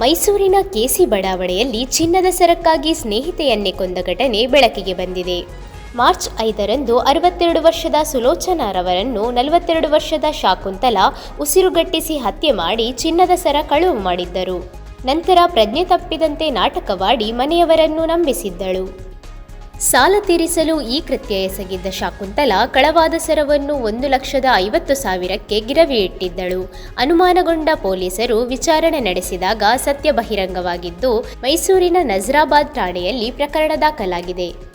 ಮೈಸೂರಿನ ಕೆಸಿ ಬಡಾವಣೆಯಲ್ಲಿ ಚಿನ್ನದ ಸರಕ್ಕಾಗಿ ಸ್ನೇಹಿತೆಯನ್ನೇ ಕೊಂದ ಘಟನೆ ಬೆಳಕಿಗೆ ಬಂದಿದೆ. ಮಾರ್ಚ್ ಐದರಂದು ಅರವತ್ತೆರಡು ವರ್ಷದ ಸುಲೋಚನಾರವರನ್ನು ನಲವತ್ತೆರಡು ವರ್ಷದ ಶಾಕುಂತಲಾ ಉಸಿರುಗಟ್ಟಿಸಿ ಹತ್ಯೆ ಮಾಡಿ ಚಿನ್ನದ ಸರ ಕಳುವು ಮಾಡಿದ್ದರು. ನಂತರ ಪ್ರಜ್ಞೆ ತಪ್ಪಿದಂತೆ ನಾಟಕವಾಡಿ ಮನೆಯವರನ್ನು ನಂಬಿಸಿದ್ದಳು. ಸಾಲ ತೀರಿಸಲು ಈ ಕೃತ್ಯ ಎಸಗಿದ್ದ ಶಾಕುಂತಲಾ ಕಳವಾದ ಸರವನ್ನು ಒಂದು ಲಕ್ಷದ ಐವತ್ತು ಸಾವಿರಕ್ಕೆ ಗಿರವಿ ಇಟ್ಟಿದ್ದಳು. ಅನುಮಾನಗೊಂಡ ಪೊಲೀಸರು ವಿಚಾರಣೆ ನಡೆಸಿದಾಗ ಸತ್ಯ ಬಹಿರಂಗವಾಗಿದ್ದು ಮೈಸೂರಿನ ನಜರಾಬಾದ್ ಠಾಣೆಯಲ್ಲಿ ಪ್ರಕರಣ ದಾಖಲಾಗಿದೆ.